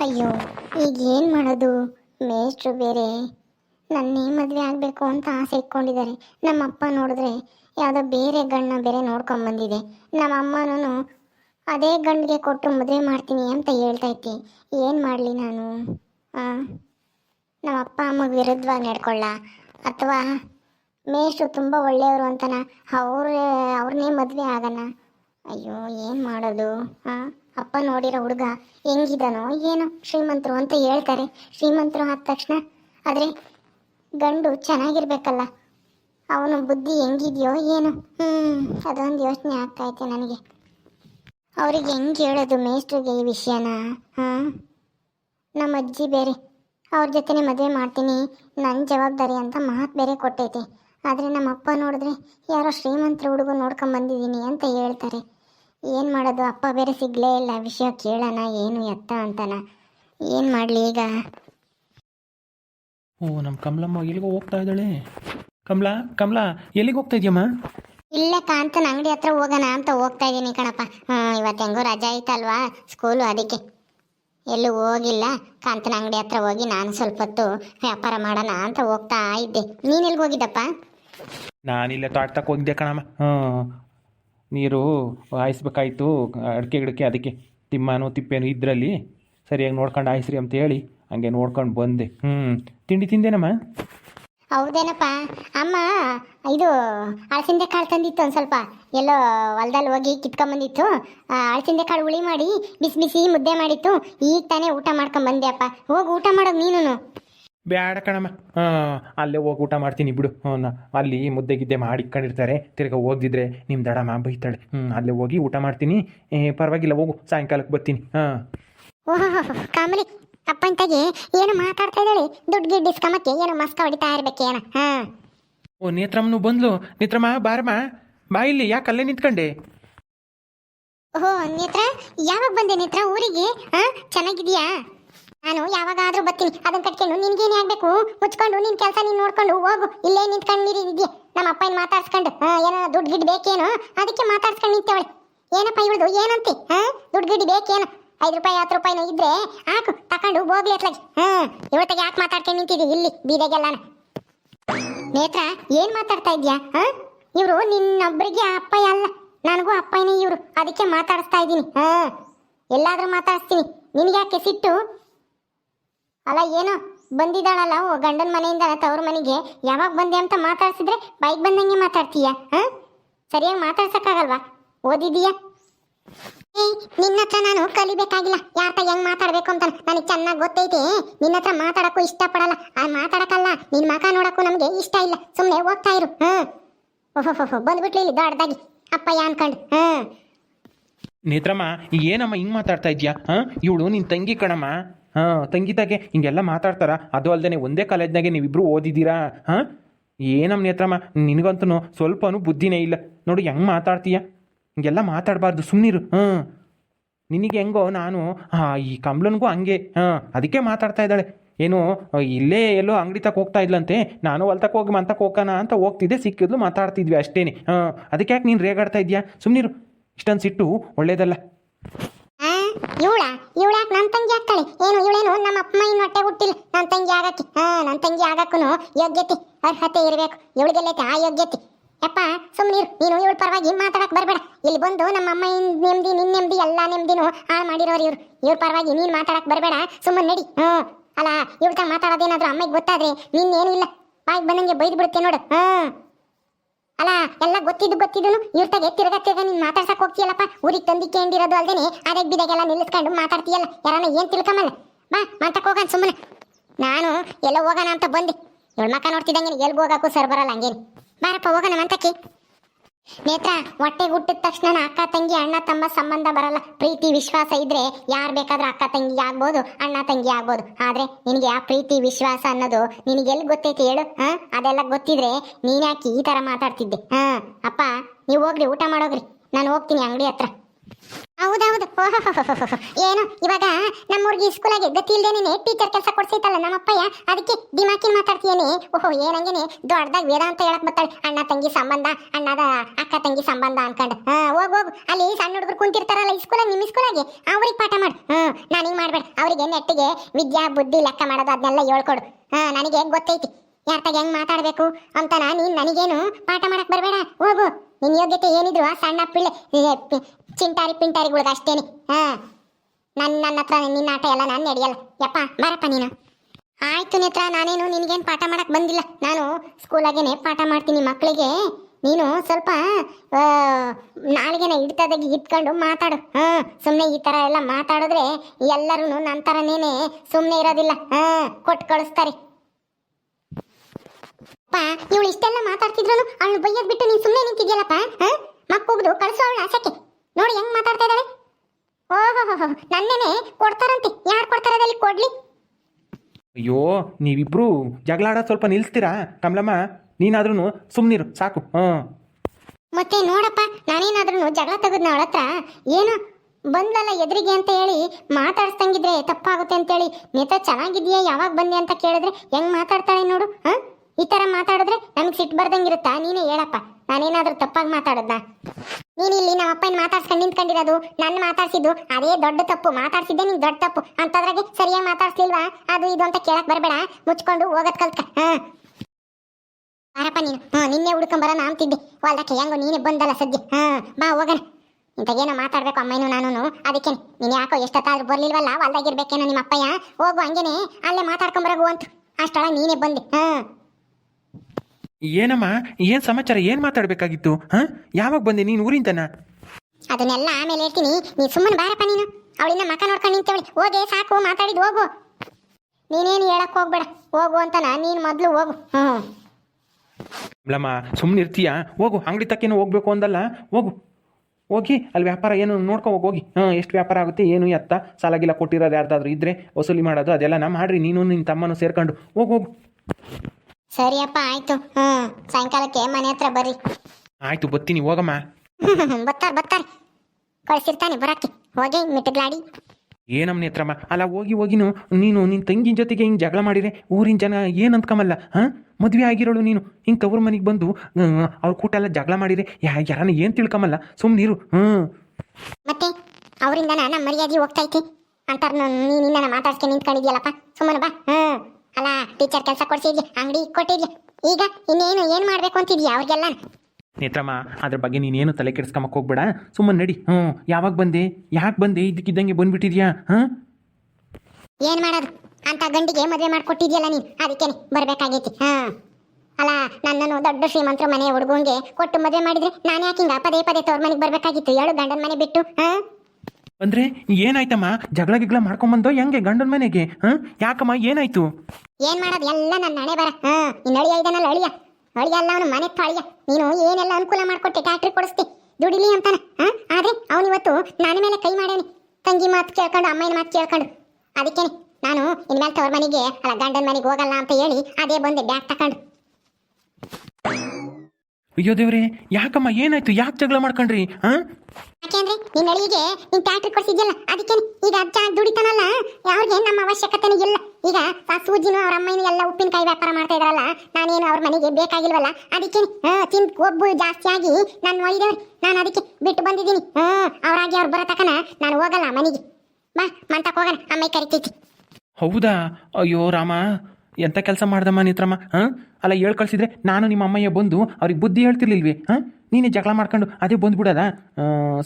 ಅಯ್ಯೋ, ಈಗ ಏನು ಮಾಡೋದು? ಮೇಷ್ಟ್ರು ಬೇರೆ. ನನ್ನೇ ಮದುವೆ ಆಗಬೇಕು ಅಂತ ಆಸೆ ಇಟ್ಕೊಂಡಿದ್ದಾರೆ. ನಮ್ಮ ಅಪ್ಪ ನೋಡಿದ್ರೆ ಯಾವುದೋ ಬೇರೆ ಗಂಡನ ಬೇರೆ ನೋಡ್ಕೊಂಬಂದಿದೆ. ನಮ್ಮ ಅಮ್ಮನೂ ಅದೇ ಗಂಡಿಗೆ ಕೊಟ್ಟು ಮದುವೆ ಮಾಡ್ತೀನಿ ಅಂತ ಹೇಳ್ತಾ ಐತಿ ಏನು ಮಾಡಲಿ ನಾನು? ಆ? ನಮ್ಮ ಅಪ್ಪ ಅಮ್ಮಗೆ ವಿರುದ್ಧವಾಗಿ ನಡ್ಕೊಳ್ಳ. ಅಥವಾ ಮೇಷ್ಟ್ರು ತುಂಬ ಒಳ್ಳೆಯವರು ಅಂತನ, ಅವ್ರೇ, ಅವ್ರನ್ನೇ ಮದುವೆ ಆಗಣ ಅಯ್ಯೋ, ಏನು ಮಾಡೋದು? ಹಾಂ ಅಪ್ಪ ನೋಡಿರೋ ಹುಡುಗ ಹೆಂಗಿದಾನೋ ಏನೋ ಶ್ರೀಮಂತರು ಅಂತ ಹೇಳ್ತಾರೆ. ಶ್ರೀಮಂತರು ಆದ ತಕ್ಷಣ ಆದರೆ ಗಂಡು ಚೆನ್ನಾಗಿರ್ಬೇಕಲ್ಲ. ಅವನು ಬುದ್ಧಿ ಹೆಂಗಿದೆಯೋ ಏನು. ಹ್ಞೂ ಅದೊಂದು ಯೋಚನೆ ಆಗ್ತೈತೆ ನನಗೆ. ಅವ್ರಿಗೆ ಹೆಂಗೆ ಹೇಳೋದು ಮೇಸ್ಟ್ರಿಗೆ ಈ ವಿಷಯನ? ಹಾಂ? ನಮ್ಮ ಅಜ್ಜಿ ಬೇರೆ. ಅವ್ರ ಜೊತೆನೆ ಮದುವೆ ಮಾಡ್ತೀನಿ. ನನ್ನ ಜವಾಬ್ದಾರಿ ಅಂತ ಮಾತು ಬೇರೆ ಕೊಟ್ಟೈತೆ. ಆದರೆ ನಮ್ಮ ಅಪ್ಪ ನೋಡಿದ್ರೆ ಯಾರೋ ಶ್ರೀಮಂತರ ಹುಡುಗ ನೋಡ್ಕೊಂಬಂದಿದ್ದೀನಿ ಅಂತ ಹೇಳ್ತಾರೆ. ಏನು ಮಾಡೋದು? ಅಪ್ಪ ಬೇರೆ ಸಿಗಲೇ ಇಲ್ಲ. ವಿಷಯ ಕೇಳೋಣ ಏನು ಎತ್ತ ಅಂತನ. ಏನು ಮಾಡಲಿ ಈಗ? ಓ ನಮ್ಮ ಕಮಲಮ್ಮ ಎಲ್ಲಿಗೋ ಹೋಗ್ತಾ ಇದ್ದಾಳೆ. ಕಮಲಾ ಕಮಲಾ ಎಲ್ಲಿಗೆ ಹೋಗ್ತಾ ಇದೆಯಮ್ಮ? ಇಲ್ಲೇ ಕಾಂತನ ಅಂಗಡಿ ಹತ್ರ ಹೋಗೋಣ ಅಂತ ಹೋಗ್ತಾ ಇದ್ದೀನಿ ಕಣಪ್ಪ. ಹ್ಞೂ ಇವತ್ತು ಹೆಂಗೋ ರಜಾ ಆಯ್ತಲ್ವಾ ಸ್ಕೂಲು ಅದಕ್ಕೆ. ಎಲ್ಲೂ ಹೋಗಿಲ್ಲ. ಕಾಂತನ ಅಂಗಡಿ ಹತ್ರ ಹೋಗಿ ನಾನು ಸ್ವಲ್ಪ ಹೊತ್ತು ವ್ಯಾಪಾರ ಮಾಡೋಣ ಅಂತ ಹೋಗ್ತಾ ಇದ್ದೆ. ನೀನು ಎಲ್ಲಿಗೆ ಹೋಗಿದ್ದಪ್ಪ? ನಾನಿಲ್ಲೇ ತೋಟಕ್ಕೆ ಹೋಗಿದ್ದೆ ಕಣಮ್ಮ. ಹ್ಞೂ ನೀರು ಹಾಯಿಸ್ಬೇಕಾಯ್ತು, ಅಡಿಕೆ ಗಿಡಕ್ಕೆ ಅದಕ್ಕೆ ತಿಮ್ಮಾನು ತಿಪ್ಪೇನು ಇದರಲ್ಲಿ ಸರಿಯಾಗಿ ನೋಡ್ಕೊಂಡು ಹಾಯಿಸ್ರಿ ಅಂತ ಹೇಳಿ ಹಂಗೆ ನೋಡ್ಕೊಂಡು ಬಂದೆ. ಹ್ಞೂ ತಿಂಡಿ ತಿಂದೇನಮ್ಮ? ಹೌದೇನಪ್ಪ. ಅಮ್ಮ, ಇದು ಹಳಸಿಂದೆ ಕಾಳು ತಂದಿತ್ತು ಒಂದು ಸ್ವಲ್ಪ. ಎಲ್ಲೋ ಹೊಲ್ದಲ್ಲಿ ಹೋಗಿ ಕಿತ್ಕೊಂಬಂದಿತ್ತು. ಹಳಸಿಂದೆ ಕಾಳು ಹುಳಿ ಮಾಡಿ, ಬಿಸಿ ಬಿಸಿ ಮುದ್ದೆ ಮಾಡಿತ್ತು. ಈಗ ತಾನೇ ಊಟ ಮಾಡ್ಕೊಂಬಂದೆ ಅಪ್ಪ. ಹೋಗಿ ಊಟ ಮಾಡೋದು ನೀನು ಬೇಡ ಕಣಮ್ಮ. ಹಾಂ ಅಲ್ಲೇ ಹೋಗಿ ಊಟ ಮಾಡ್ತೀನಿ ಬಿಡು. ಹ್ಞೂ ಅಲ್ಲಿ ಮುದ್ದೆ ಗಿದ್ದೆ ಮಾಡಿಕೊಂಡಿರ್ತಾರೆ ತಿರ್ಗಾ ಹೋಗ್ದಿದ್ರೆ ನಿಮ್ಮ ದಡಮ್ಮ ಬೈತಾಳೆ. ಹ್ಞೂ ಅಲ್ಲೇ ಹೋಗಿ ಊಟ ಮಾಡ್ತೀನಿ. ಏ, ಪರವಾಗಿಲ್ಲ ಹೋಗು. ಸಾಯಂಕಾಲಕ್ಕೆ ಬರ್ತೀನಿ. ಹಾಂ. ಕಾಮಲಿ ಅಪ್ಪಂತಾಗಿ ಏನು ಮಾತಾಡ್ತಾ ಇದ್ದಾಳೆ? ದುಡ್ಡು ಗಿಡ್ಡು ಇಸ್ಕೊಂಬಕ್ಕೆ ಏನು ಮಸ್ಕ ಹೊಡಿತಾ ಇರ್ಬೇಕೇನ ಹಾಂ. ಓ ನೇತ್ರಮ್ಮನು ಬಂದ್ಲು. ನೇತ್ರಮ್ಮ ಬಾರಮ್ಮ. ಬಾ ಇಲ್ಲಿ ಯಾಕೆ ಅಲ್ಲೇ ನಿಂತ್ಕೊಂಡೆ? ಓಹೋ ನೇತ್ರ ಯಾವಾಗ ಬಂದೆ ನೇತ್ರ? ಊರಿಗೆ? ಹಾ ಚೆನ್ನಾಗಿದ್ಯಾ ನಾನು ಯಾವಾಗಾದ್ರೂ ಬರ್ತೀನಿ. ಅದನ್ನ ಕಟ್ಕೊಂಡು ನಿನ್ಗೇನೇ ಆಗ್ಬೇಕು? ಮುಚ್ಕೊಂಡು ನಿನ್ ಕೆಲಸ ನೀನ್ ನೋಡ್ಕೊಂಡು ಹೋಗು. ಇಲ್ಲೇ ನಿಂತ್ಕೊಂಡು ಇದೆಯಾ. ನಮ್ಮ ಅಪ್ಪನ ಮಾತಾಡ್ಸ್ಕೊಂಡು. ಏನೋ ದುಡ್ಡು ಗಿಡ್ ಬೇಕೇನೋ? ಅದಕ್ಕೆ ಮಾತಾಡ್ಸ್ಕೊಂಡು ನಿಂತವಳೆ. ಏನಪ್ಪ ಇವಳು ಏನಂತೆ? ಹಾ, ದುಡ್ಡು ಗಿಡ್ ಬೇಕೇನೋ? ಐದು ರೂಪಾಯಿ, ಹತ್ತು ರೂಪಾಯಿನೋ ಇದ್ರೆ ಹಾಕು, ತಕೊಂಡು ಹೋಗ್ಲಿ ಅತ್ಲಾಗಿ. ಹಾ, ಇವತ್ತಿಗೆ ಯಾಕೆ ಮಾತಾಡ್ಕೊಂಡು ನಿಂತಿದ್ದಿ ಇಲ್ಲಿ ಬೀದಗೆಲ್ಲಾನ? ನೇತ್ರ, ಏನ್ ಮಾತಾಡ್ತಾ ಇದ್ಯಾ? ಹಾ, ಇವರು ನಿನ್ನೊಬ್ಬರಿಗೆ ಅಪ್ಪಯ್ಯ ಅಲ್ಲ. ನನಗೂ ಅಪ್ಪಯ್ಯನೇ ಇವರು. ಅದಕ್ಕೆ ಮಾತಾಡಿಸ್ತಾ ಇದ್ದೀನಿ. ಹಾ, ಎಲ್ಲಾದ್ರೂ ಮಾತಾಡಿಸ್ತೀನಿ. ನಿನಗ್ಯಾಕೆ ಸಿಟ್ಟು? ಅಲ್ಲ, ಏನು? ಬಂದಿದ್ದಾಳಲ್ಲ ಓ ಗಂಡನ ಮನೆಯಿಂದ ತವ್ರ ಮನೆಗೆ? ಯಾವಾಗ ಬಂದೆ ಅಂತ ಮಾತಾಡ್ಸಿದ್ರೆ ಬೈಕ್ ಬಂದಂಗೆ ಮಾತಾಡ್ತೀಯ ಹ್ಮ್ ಸರಿಯಾಗಿ ಮಾತಾಡ್ಸಕ್ಕಾಗಲ್ವಾ? ಓದಿದೀಯಾ ಏಯ್, ನಿನ್ನ ಹತ್ರ ನಾನು ಕಲಿಬೇಕಾಗಿಲ್ಲ. ಯಾರ ಹತ್ರ ಹೆಂಗ್ ಮಾತಾಡ್ಬೇಕು ಅಂತ ನನಗೆ ಚೆನ್ನಾಗಿ ಗೊತ್ತೈತೆ. ನಿನ್ನ ಹತ್ರ ಮಾತಾಡಕ್ಕೂ ಇಷ್ಟಪಡಲ್ಲ. ಆ ಮಾತಾಡಕ್ಕಲ್ಲ, ನಿನ್ ಮಕ ನೋಡಕ್ಕೂ ನಮ್ಗೆ ಇಷ್ಟ ಇಲ್ಲ. ಸುಮ್ಮನೆ ಹೋಗ್ತಾ ಇರು ಹ್ಮ್ ಓಹೋ ಬಂದ್ಬಿಟ್ಲಿ ಇಲ್ಲಿ ದೊಡ್ಡದಾಗಿ ಅಪ್ಪಯ್ಯ ಅನ್ಕೊಂಡು ಹ? ನೇತ್ರಮ್ಮ, ಏನಮ್ಮ ಹಿಂಗ್ ಮಾತಾಡ್ತಾ ಇದ್ಯಾ, ಹಾಂ? ಇವಳು ನಿನ್ ತಂಗಿ ಕಣಮ್ಮ. ಹಾಂ ತಂಗಿದಾಗೆ ಹಿಂಗೆಲ್ಲ ಮಾತಾಡ್ತಾರ. ಅದು ಅಲ್ಲದೆ ಒಂದೇ ಕಾಲೇಜ್ನಾಗೆ ನೀವಿಬ್ರು ಓದಿದ್ದೀರಾ? ಹಾಂ? ಏನಮ್ಮ ನೇತ್ರಮ್ಮ ನಿನಗಂತೂ ಸ್ವಲ್ಪನೂ ಬುದ್ಧಿನೇ ಇಲ್ಲ. ನೋಡು, ಹೆಂಗೆ ಮಾತಾಡ್ತೀಯ? ಹಿಂಗೆಲ್ಲ ಮಾತಾಡಬಾರ್ದು ಸುಮ್ಮನಿರು ಹಾಂ. ನಿನಗೆ ಹೆಂಗೋ ನಾನು ಈ ಕಂಬ್ಲನ್ಗೂ ಹಂಗೆ. ಹಾಂ, ಅದಕ್ಕೆ ಮಾತಾಡ್ತಾ ಇದ್ದಾಳೆ. ಏನು, ಇಲ್ಲೇ ಎಲ್ಲೋ ಅಂಗಡಿ ತಕ್ಕ ಹೋಗ್ತಾ ಇದ್ಲಂತೆ. ನಾನು ಹೊಲ್ತಕ್ಕೆ ಹೋಗಿ ಮಂತಕ್ಕೆ ಹೋಗೋಣ ಅಂತ ಹೋಗ್ತಿದ್ದೆ. ಸಿಕ್ಕಿದ್ಲು ಮಾತಾಡ್ತಿದ್ವಿ ಅಷ್ಟೇನೆ. ಹಾಂ, ಅದಕ್ಕೆ ಯಾಕೆ ನೀನು ರೇಗಾಡ್ತಾ ಇದೆಯಾ ಸುಮ್ಮನಿರು ಇಷ್ಟೊಂದು ಸಿಟ್ಟು ಒಳ್ಳೇದಲ್ಲ. ಇವಳ ಇವಳ ಯಾಕೆ ನನ್ನ ತಂಗಿ ಆಗ್ತಾಳೆ? ಏನು, ಇವಳೇನು ನಮ್ಮ ಅಪ್ಪ ಇನ್ನು ಹೊಟ್ಟೆ ಹುಟ್ಟಿಲ್ಲ? ನನ್ನ ತಂಗಿ ಆಗಕ್ಕೆ. ಹಾ ನನ್ನ ತಂಗಿ ಆಗಕ್ಕೂ ಯೋಗ್ಯತೆ, ಅರ್ಹತೆ ಇರಬೇಕು. ಇವಳಿಗೆಲ್ಲೈತೆ ಆ ಯೋಗ್ಯತೆ. ಯಪ್ಪ ಸುಮ್ಮನಿರು ನೀನು ಇವಳ ಪರವಾಗಿ ಮಾತಾಡಕ್ ಬರಬೇಡ. ಇಲ್ಲಿ ಬಂದು ನಮ್ಮ ಅಮ್ಮ ನೆಮ್ಮದಿ ನಿನ್ನ ನೆಮ್ಮದಿ ಎಲ್ಲ ನೆಮ್ಮದಿನೂ ಹಾಳು ಮಾಡಿರೋರು ಇವ್ರು. ಇವ್ರ ಪರವಾಗಿ ನೀನು ಮಾತಾಡಕ್ ಬರಬೇಡ. ಸುಮ್ಮನೆ ನಡಿ. ಹ್ಞೂ. ಅಲ್ಲ ಇವಳ್ತ ಮಾತಾಡೋದೇನಾದರೂ ಅಮ್ಮಗೆ ಗೊತ್ತಾದ್ರೆ ನಿನ್ನೇನು ಇಲ್ಲ. ಬಾಯಿಗೆ ಬಂದಂಗೆ ಬೈದು ಬಿಡುತ್ತೆ ನೋಡು. ಹಾ ಅಲ್ಲ, ಎಲ್ಲ ಗೊತ್ತಿದ್ದು ಗೊತ್ತಿದ್ದು ಇವ್ರ ತಗೆ ತಿರ್ಗಾ ತಿರ್ಗಾ ನೀನ್ ಮಾತಾಡ್ಸಕ್ ಹೋಗ್ತೀಯಲ್ಲಪ್ಪ? ಊರಿಗೆ ತಂದಿಕೊಂಡಿರೋದು ಅಲ್ದೇನೆ ಅದಕ್ಕೆ ಬಿದಾಗೆಲ್ಲ ನಿಲ್ಲಿಸ್ಕೊಂಡು ಮಾತಾಡ್ತೀಯಲ್ಲ? ಯಾರನ್ನ ಏನ್ ತಿಳ್ಕೊಂಬಲ್ಲ ಬಾ ಮಾತಾಕ್ ಹೋಗೋಣ ಸುಮ್ಮನೆ ನಾನು ಎಲ್ಲ ಹೋಗೋಣ ಅಂತ ಬಂದೆ. ಇವಳ ಮಕ್ಕ ನೋಡ್ತಿದ್ದಂಗೆ ಎಲ್ಗೆ ಹೋಗಕ್ಕೂ ಸರ್ ಬರಲ್ಲ ಹಂಗೇನು. ಬಾರಪ್ಪ, ಹೋಗೋಣ ಮಂತಕ್ಕೆ ನೇತ್ರ, ಹೊಟ್ಟೆಗೆ ಹುಟ್ಟಿದ ತಕ್ಷಣ ಅಕ್ಕ, ತಂಗಿ, ಅಣ್ಣ, ತಮ್ಮ ಸಂಬಂಧ ಬರಲ್ಲ. ಪ್ರೀತಿ, ವಿಶ್ವಾಸ ಇದ್ರೆ ಯಾರ್ ಬೇಕಾದ್ರೂ ಅಕ್ಕ, ತಂಗಿ ಆಗ್ಬೋದು, ಅಣ್ಣ, ತಂಗಿ ಆಗ್ಬೋದು. ಆದ್ರೆ ನಿನಗೆ ಆ ಪ್ರೀತಿ, ವಿಶ್ವಾಸ ಅನ್ನೋದು ನಿನಗೆ ಎಲ್ಲಿ ಗೊತ್ತೈತಿ ಹೇಳು, ಹಾ? ಅದೆಲ್ಲ ಗೊತ್ತಿದ್ರೆ ನೀನ್ಯಾಕೆ ಈ ತರ ಮಾತಾಡ್ತಿದ್ದೆ, ಹಾ? ಅಪ್ಪ, ನೀವು ಹೋಗ್ರಿ, ಊಟ ಮಾಡೋಗ್ರಿ. ನಾನು ಹೋಗ್ತೀನಿ ಅಂಗಡಿ ಹತ್ರ. ಹೌದೌದು. ಏನು? ಇವಾಗ ನಮ್ಮೂರ್ಗೆ ಸ್ಕೂಲಾಗೆ ಗತಿ ಇಲ್ದೇನೆ ಟೀಚರ್ ಕೆಲಸ ಕೊಡ್ಸೈತಲ್ಲ ನಮ್ಮಪ್ಪಯ್ಯ? ಅದಕ್ಕೆ ದಿಮಾಕಿಲ್ ಮಾತಾಡ್ತೀಯೇನೆ? ಓಹೋ, ಏನಂಗೇನೆ? ದೊಡ್ಡದಾಗ ವೇದಾಂತ ಹೇಳಕ್ ಬರ್ತಾಳೆ. ಅಣ್ಣ ತಂಗಿ ಸಂಬಂಧ, ಅಣ್ಣದ ಅಕ್ಕ ತಂಗಿ ಸಂಬಂಧ ಅನ್ಕೊಂಡು. ಹಾ, ಹೋಗ್, ಹೋಗು. ಅಲ್ಲಿ ಸಣ್ಣ ಹುಡುಗರು ಕುಂತಿರ್ತಾರಲ್ಲ ಈ ಸ್ಕೂಲಾಗ ನಿಮ್ಮ ಸ್ಕೂಲಾಗೆ ಅವ್ರಿಗೆ ಪಾಠ ಮಾಡು. ಹ್ಞೂ ನಾನು ಹಿಂಗೆ ಮಾಡ್ಬೇಡ. ಅವರಿಗೆ ನೆಟ್ಟಿಗೆ ವಿದ್ಯಾ, ಬುದ್ಧಿ ಲೆಕ್ಕ ಮಾಡೋದು ಅದನ್ನೆಲ್ಲ ಹೇಳ್ಕೊಡು. ಹಾಂ, ನನಗೆ ಗೊತ್ತೈತಿ. ಯಾರ್ತಾಗ ಹೆಂಗೆ ಮಾತಾಡಬೇಕು ಅಂತ ನೀನ್ ನನಗೇನು ಪಾಠ ಮಾಡಕ್ಕೆ ಬರಬೇಡ. ಹೋಗು. ನಿನ್ನ ಯೋಗ್ಯತೆ ಏನಿದ್ರು ಆ ಸಣ್ಣ ಪಿಳ್ಳೆ ಚಿಂಟಾರಿ ಪಿಂಟಾರಿಗಳಿಗೆ ಅಷ್ಟೇನೆ. ಹಾ. ನನ್ನ ನನ್ನ ಹತ್ರ ನಿನ್ನ ಆಟ ಎಲ್ಲ ನಾನು ನಡೆಯಲ್ಲ. ಯಪ್ಪ ಬರಪ್ಪ ನೀನು. ಆಯ್ತು ನೇತ್ರ ನಾನೇನು ನಿನಗೇನು ಪಾಠ ಮಾಡಕ್ ಬಂದಿಲ್ಲ. ನಾನು ಸ್ಕೂಲಾಗೇನೆ ಪಾಠ ಮಾಡ್ತೀನಿ ಮಕ್ಕಳಿಗೆ ನೀನು ಸ್ವಲ್ಪ ಆ, ನಾಲ್ಗೆನ ಹಿಡ್ತದಾಗಿ ಇಟ್ಕೊಂಡು ಮಾತಾಡು. ಹಾಂ ಸುಮ್ಮನೆ ಈ ಥರ ಎಲ್ಲ ಮಾತಾಡಿದ್ರೆ ಎಲ್ಲರೂ ನನ್ನ ಥರನೇನೆ ಸುಮ್ಮನೆ ಇರೋದಿಲ್ಲ. ಹಾಂ ಕೊಟ್ಟು ಕಳಿಸ್ತಾರೆ. ಇವಳು ಇಷ್ಟೆಲ್ಲ ಮಾತಾಡ್ತಿದ್ರು ಅವಳು ಬೈಯದ್ ಬಿಟ್ಟು ನೀನು ಸುಮ್ಮನೆ ನಿಂತಿದ್ಯಲ್ಲಪ್ಪ? ಹಾ ಮಕ್ಕೋಗ್ದು ಕಳಿಸೋ ಅವಳು ಆಸಕ್ಕೆ ನೋಡಿ ಹೆಂಗ್ ಮಾತಾಡ್ತಾ ಇದ್ದಾಳೆ? ಓಹೋ ನನ್ನೇನೆ ಕೊಡ್ತಾರಂತೆ. ಯಾರು ಕೊಡ್ತಾರದಲ್ಲಿ ಕೊಡ್ಲಿ. ಅಯ್ಯೋ ನೀವಿಬ್ರು ಜಗಳ ಆಡೋದು ಸ್ವಲ್ಪ ನಿಲ್ಸ್ತೀರಾ? ಕಮಲಮ್ಮ ನೀನಾದ್ರೂ ಸುಮ್ಮನಿರು ಸಾಕು. ಹಾಂ. ಮತ್ತೆ ನೋಡಪ್ಪ ನಾನೇನಾದ್ರೂ ಜಗಳ ತೆಗೆದ್ನ ಅವಳ ಹತ್ರ ಏನು ಬಂದ್ಲಲ್ಲ ಎದುರಿಗೆ ಅಂತ ಹೇಳಿ ಮಾತಾಡ್ಸ್ತಂಗಿದ್ರೆ ತಪ್ಪಾಗುತ್ತೆ ಅಂತೇಳಿ. ನೇತ ಚೆನ್ನಾಗಿದ್ಯಾ ಯಾವಾಗ ಬಂದೆ ಅಂತ ಕೇಳಿದ್ರೆ ಹೆಂಗ್ ಮಾತಾಡ್ತಾಳೆ ನೋಡು ಹಾ? ಈ ತರ ಮಾತಾಡಿದ್ರೆ ನನಗೆ ಸಿಟ್ಟು ಬರ್ದಂಗಿರುತ್ತಾ? ನೀನೇ ಹೇಳಪ್ಪ ನಾನೇನಾದ್ರೂ ತಪ್ಪಾಗಿ ಮಾತಾಡದ್ನ? ನೀನ್ ಇಲ್ಲಿ ನಮ್ಮ ಅಪ್ಪನ ಮಾತಾಡ್ಸ್ಕೊಂಡು ನಿಂತ್ಕೊಂಡಿರೋದು ನನ್ನ ಮಾತಾಡ್ಸಿದ್ದು, ಅದೇ ದೊಡ್ಡ ತಪ್ಪು, ಮಾತಾಡ್ಸಿದ್ದೆ ನಿನ್ ದೊಡ್ಡ ತಪ್ಪು. ಅಂತದ್ರಾಗೆ ಸರಿಯಾಗಿ ಮಾತಾಡ್ಸ್ಲಿಲ್ವಾ? ಅದು ಇದು ಅಂತ ಕೇಳಕ್ ಬರಬೇಡ. ಮುಚ್ಕೊಂಡು ಹೋಗದ್ ಕಲ್ತ್ಕ. ಹಾ. ಬಾರಪ್ಪ ನೀನು. ಹಾ, ನಿನ್ನೆ ಹುಡ್ಕೊಂಬರೋಣ ಅಂತಿದ್ದೆ. ಹೊಲ್ದಕ್ಕೆ ಹೆಂಗೋ ನೀನೇ ಬಂದಲ್ಲ ಸದ್ಯ. ಹಾ, ಬಾ, ಹೋಗೋಣ. ಇಂಥಗೇನೋ ಮಾತಾಡ್ಬೇಕು ಅಮ್ಮನೂ ನಾನು ಅದಕ್ಕೆ ನೀನು ಯಾಕೋ ಎಷ್ಟೊತ್ತಾದ್ರೂ ಬರ್ಲಿಲ್ವಲ್ಲ? ಹೊಲ್ದಾಗಿರ್ಬೇಕೇನೋ ನಿಮ್ಮ ಅಪ್ಪಯ್ಯ? ಹೋಗು, ಹಂಗೇನೆ. ಅಲ್ಲೇ ಮಾತಾಡ್ಕೊಂಬರಗು ಅಂತ. ಅಷ್ಟೊಳಗೆ ನೀನೇ ಬಂದೆ. ಹಾ. ಏನಮ್ಮ ಏನ್ ಸಮಾಚಾರ ಏನು ಮಾತಾಡಬೇಕಾಗಿತ್ತು ಹಾಂ? ಯಾವಾಗ ಬಂದೆ ನೀನು ಊರಿಂದನ? ಅದನ್ನೆಲ್ಲ ಆಮೇಲೆ ಹೇಳ್ತೀನಿ. ನೀ ಸುಮ್ಮನೆ ಬಾರಪ್ಪ ನೀನು. ಅವಳಿಂದ ಮಕ ನೋಡ್ಕೊಂಡು ನಿಂತವಳಿ ಹೋಗೆ ಸಾಕು ಮಾತಾಡಿದ್ ಹೋಗು. ನೀನೇನು ಹೇಳಕ್ ಹೋಗ್ಬೇಡ. ಹೋಗು ಅಂತನ ನೀನು ಮೊದಲು ಹೋಗು. ಹ್ಞೂ ಕಮಲಮ್ಮ ಸುಮ್ಮನೆ ಇರ್ತೀಯಾ? ಹೋಗು ಅಂಗಡಿ ತಕ್ಕೇನು ಹೋಗ್ಬೇಕು ಅಂದಲ್ಲ? ಹೋಗು. ಹೋಗಿ ಅಲ್ಲಿ ವ್ಯಾಪಾರ ಏನು ನೋಡ್ಕೊ ಹೋಗಿ ಹೋಗಿ. ಹಾಂ ಎಷ್ಟು ವ್ಯಾಪಾರ ಆಗುತ್ತೆ ಏನು ಎತ್ತ ಸಾಲಾಗಿಲ್ಲ ಕೊಟ್ಟಿರೋದು ಯಾರ್ದಾದ್ರು ಇದ್ರೆ ವಸೂಲಿ ಮಾಡೋದು ಅದೆಲ್ಲ ನಾ ಮಾಡ್ರಿ. ನೀನು ನಿನ್ನ ತಮ್ಮನು ಸೇರ್ಕೊಂಡು. ಹೋಗು ಹೋಗು. ಸರಿಯಪ್ಪ ಆಯ್ತು. ಹ್ಮ್ ಸಾಯಂಕಾಲಕ್ಕೆ ಮನೆ ಹತ್ರ ಬರ್ರಿ. ಆಯ್ತು ಬತ್ತೀನಿ ಹೋಗಮ್ಮ. ಬತ್ತಾರ ಬತ್ತಾರ ಕಳ್ಸಿರ್ತಾನೆ ಬರಾಕಿ ಹೋಗಿ ಮಿಟ್ಟಗ್ಲಾಡಿ ಏನಮ್ಮ ನೇತ್ರಮ್ಮ ಅಲ್ಲ ಹೋಗಿ ಹೋಗಿನು. ನೀನು ನಿನ್ನ ತಂಗಿನ ಜೊತೆಗೆ ಹಿಂಗೆ ಜಗಳ ಮಾಡಿದ್ರೆ ಊರಿನ ಜನ ಏನು ಅಂದ್ಕಮಲ್ಲ ಹ? ಮದ್ವೆ ಆಗಿರೋಳು ನೀನು. ಹಿಂಗೆ ತವ್ರ ಮನೆಗೆ ಬಂದು ಅವ್ರ ಕೂಟ ಎಲ್ಲ ಜಗಳ ಮಾಡಿದ್ರೆ ಯಾ ಯಾರನ್ನ ಏನು ತಿಳ್ಕಮಲ್ಲ ಸುಮ್ಮನಿರು ಹ್ಞೂ ಮತ್ತೆ ಅವರಿಂದ ನಮ್ಮ ಮರ್ಯಾದೆ ಹೋಗ್ತೈತಿ. ಅಂತಾರ ನೀನ್ ನಿನ್ನ ಮಾತಾಡ್ಸ್ಕೊಂಡು ನಿಂತ್ಕೊಂಡಿದ್ಯಲ್ಲಪ್ಪ. ಸುಮ್ಮನೆ ಬಾ ಹ್ಮ್. ಅಲ್ಲ ಟೀಚರ್ ಕೆಲಸ ಕೊಡ್ಸಿದ್ಯ ಅಂಗಡಿ ಕೊಟ್ಟಿದ್ಯ ಈಗ ಇನ್ನೇನು ಏನು ಮಾಡ್ಬೇಕು ಅಂತಿದ್ಯಾ ಅವ್ರಿಗೆಲ್ಲ? ನೇತ್ರಮ್ಮ ಅದ್ರ ಬಗ್ಗೆ ನೀನೇನು ತಲೆ ಕೆಡಿಸ್ಕೊಂಬಕ್ಕೆ ಹೋಗ್ಬೇಡ. ಸುಮ್ಮನೆ ನಡಿ. ಹ್ಞೂ ಯಾವಾಗ ಬಂದೆ? ಯಾಕೆ ಬಂದೆ? ಇದಕ್ಕಿದ್ದಂಗೆ ಬಂದ್ಬಿಟ್ಟಿದ್ಯಾ? ಹಾಂ? ಏನ್ ಮಾಡೋದು? ಅಂತ ಗಂಡಿಗೆ ಮದುವೆ ಮಾಡ್ಕೊಟ್ಟಿದ್ಯಲ್ಲ ನೀನು? ಅದಕ್ಕೇನೆ ಬರ್ಬೇಕಾಗೈತಿ. ಹಾ. ಅಲ್ಲ ನನ್ನನ್ನು ದೊಡ್ಡ ಶ್ರೀಮಂತರ ಮನೆ ಹುಡುಗಂಗೆ ಕೊಟ್ಟು ಮದುವೆ ಮಾಡಿದ್ರೆ ನಾನು ಯಾಕೆ ಹಿಂಗ ಪದೇ ಪದೇ ತವ್ರ ಮನೆಗೆ ಬರಬೇಕಾಗಿತ್ತು? ಹೇಳು ಗಂಡನ ಮನೆ ಬಿಟ್ಟು ಹಾ? ಅಂದರೆ ಏನಾಯ್ತಮ್ಮ? ಜಗಳ ಗಿಗ್ಳ ಮಾಡ್ಕೊಂಬಂದೋ ಹೆಂಗೆ ಗಂಡನ ಮನೆಗೆ? ಹಾ? ಯಾಕಮ್ಮ, ಏನಾಯ್ತು? ಏನ್ ಮಾಡೋದು? ಎಲ್ಲ ನನ್ನ ಹಣೆ ಬರ. ಹಾ ಅಳಿಯ ಇದನ್ನಲ್ಲ ಅಳಿಯ. ಅಳಿಯ ಅಲ್ಲ, ಅವನು ಮನೆ ತಾಳಿಯ ನೀನು ಏನೆಲ್ಲ ಅನುಕೂಲ ಮಾಡ್ಕೊಟ್ಟೆ, ಟ್ಯಾಕ್ಟ್ರಿ ಕೊಡಿಸ್ತಿ. ದುಡಿಲಿ ಅಂತಾನ, ಹಾ? ಆದ್ರೆ ಅವನಿವತ್ತು ನನ್ನ ಮೇಲೆ ಕೈ ಮಾಡೇನಿ ತಂಗಿ ಮಾತು ಕೇಳ್ಕೊಂಡು ಅಮ್ಮನ ಮಾತು ಕೇಳ್ಕೊಂಡು. ಅದಕ್ಕೇನೆ ನಾನು ಇನ್ಮೇಲೆ ತವ್ರ ಮನೆಗೆ, ಅಲ್ಲ ಗಂಡನ ಮನೆಗೆ ಹೋಗಲ್ಲ ಅಂತ ಹೇಳಿ ಅದೇ ಬಂದೆ, ಬ್ಯಾಗ್ ತಕೊಂಡು. ಅಯ್ಯೋ ದೇವ್ರಿ ಯಾಕಮ್ಮ ಏನಾಯ್ತು? ಯಾಕೆ ಜಗಳ ಮಾಡ್ಕೊಂಡ್ರಿ ಹಾ ಯಾಕೆಂದ್ರೆ ನಿನ್ನ ಅಳಿಗೆ ನಿನ್ ಟ್ಯಾಕ್ಟ್ರಿ ಕೊಡ್ಸಿದ್ಯಲ್ಲ ಅದಕ್ಕೆ ಈಗ ಅಜ್ಜ ದುಡಿತಾನಲ್ಲ ಅವ್ರಿಗೆ ನಮ್ಮ ಅವಶ್ಯಕತೆನೇ ಇಲ್ಲ. ಈಗ ಆ ಸೂಜಿನೂ ಅವ್ರ ಅಮ್ಮನೂ ಎಲ್ಲ ಉಪ್ಪಿನಕಾಯಿ ವ್ಯಾಪಾರ ಮಾಡ್ತಾ ಇದ್ರಲ್ಲ ನಾನೇನು ಅವ್ರ ಮನೆಗೆ ಬೇಕಾಗಿಲ್ವಲ್ಲ ಅದಕ್ಕೆ ತಿಂದ್ ಕೊಬ್ಬು ಜಾಸ್ತಿ ಆಗಿ ನಾನು ಒಯ್ದವ್ರಿ ನಾನು ಅದಕ್ಕೆ ಬಿಟ್ಟು ಬಂದಿದ್ದೀನಿ. ಹ್ಮ್ ಅವ್ರಾಗಿ ಅವ್ರು ಬರೋ ತಕನ ನಾನು ಹೋಗಲ್ಲ ಮನೆಗೆ. ಬಾ ಮಂತಕ್ಕೆ ಹೋಗೋಣ ಅಮ್ಮ ಕರಿತೈತಿ. ಹೌದಾ? ಅಯ್ಯೋ ರಾಮ ಎಂಥ ಕೆಲಸ ಮಾಡ್ದಮ್ಮ ನಿತ್ರಮ್ಮ, ಹಾಂ? ಅಲ್ಲ ಹೇಳ್ ಕಳಿಸಿದ್ರೆ ನಾನು ನಿಮ್ಮ ಅಮ್ಮಯ್ಯ ಬಂದು ಅವ್ರಿಗೆ ಬುದ್ಧಿ ಹೇಳ್ತಿರ್ಲಿಲ್ವಿ, ಹಾಂ? ನೀನೇ ಜಗಳ ಮಾಡ್ಕೊಂಡು ಅದೇ ಬಂದುಬಿಡೋದ?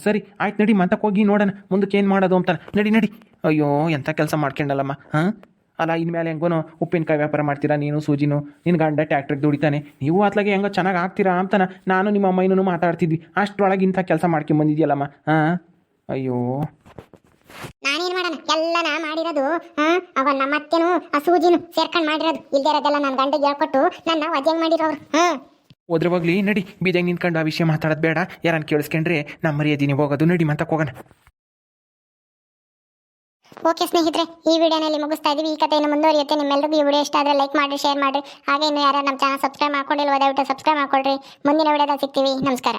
ಸರಿ, ಆಯ್ತು ನಡಿ ಮಂತಕ್ಕೆ ಹೋಗಿ ನೋಡೋಣ, ಮುಂದಕ್ಕೆ ಏನು ಮಾಡೋದು ಅಂತಾರೆ ನಡಿ ನಡಿ. ಅಯ್ಯೋ ಎಂಥ ಕೆಲಸ ಮಾಡ್ಕೊಂಡಲ್ಲಮ್ಮ, ಹಾಂ? ಅಲ್ಲ, ಇನ್ಮೇಲೆ ಹೆಂಗೋನೋ ಉಪ್ಪಿನಕಾಯಿ ವ್ಯಾಪಾರ ಮಾಡ್ತೀರಾ ನೀನು, ಸೂಜಿನು? ನಿನ್ನ ಗಂಡ ಟ್ಯಾಕ್ಟ್ರಿಗೆ ದುಡಿತಾನೆ. ನೀವು ಅತ್ಲಾಗೆ ಹೆಂಗೋ ಚೆನ್ನಾಗಿ ಆಗ್ತೀರಾ ಅಂತಾನೆ. ನಾನು ನಿಮ್ಮ ಅಮ್ಮಯ್ಯನೂ ಮಾತಾಡ್ತಿದ್ವಿ. ಅಷ್ಟರೊಳಗೆ ಇಂಥ ಕೆಲಸ ಮಾಡ್ಕೊಂಬಂದಿದ್ಯಲ್ಲಮ್ಮ, ಹಾಂ? ಅಯ್ಯೋ. ನಾನೇನ್ ಮಾಡೋಣ? ಎಲ್ಲ ನಾ ಮಾಡಿರೋದು ಹಾ? ಅವ ನಮ್ಮ ಅತ್ತೆನೂ ಆ ಸೂಜಿನು ಸೇರ್ಕೊಂಡು ಮಾಡಿರೋದು. ಇಲ್ದೇ ಇರೋದೆಲ್ಲ ನನ್ನ ಗಂಡಿಗೆ ಹೇಳ್ಕೊಟ್ಟು ನನ್ನ ವಜಂಗ್ ಮಾಡಿರೋರು ಹಾ? ಹೋದ್ರವಾಗ್ಲಿ ಹೋಗ್ಲಿ ನಡಿ ಬೀದಾಗ ನಿಂತ್ಕೊಂಡು ಆ ವಿಷಯ ಮಾತಾಡೋದು ಬೇಡ. ಯಾರನ್ನ ಕೇಳಿಸ್ಕೊಂಡ್ರೆ ನಮ್ಮ ಮರ್ಯಾದಿನಿ ಹೋಗೋದು. ನಡಿ ಮಂತಕ್ಕೆ ಹೋಗೋಣ. ಓಕೆ ಸ್ನೇಹಿತರೆ ಈ ವಿಡಿಯೋನಲ್ಲಿ ಮುಗಿಸ್ತಾ ಇದೀವಿ. ಈ ಕಥೆಯನ್ನು ಮುಂದುವರಿಯುತ್ತೆ. ನಿಮ್ಮೆಲ್ಲರಿಗೂ ಈ ವಿಡಿಯೋ ಇಷ್ಟ ಆದರೆ ಲೈಕ್ ಮಾಡಿ ಶೇರ್ ಮಾಡಿ. ಹಾಗೆ ಇನ್ನು ಯಾರು ನಮ್ಮ ಚಾನಲ್ ಸಬ್ಸ್ಕ್ರೈಬ್ ಮಾಡ್ಕೊಂಡಿಲ್ಲ ದಯವಿಟ್ಟು ಸಬ್ಸ್ಕ್ರೈಬ್ ಮಾಡ್ಕೊಳ್ರಿ. ಮುಂದಿನ ವಿಡಿಯೋದಲ್ಲಿ ಸಿಗ್ತೀವಿ. ನಮಸ್ಕಾರ.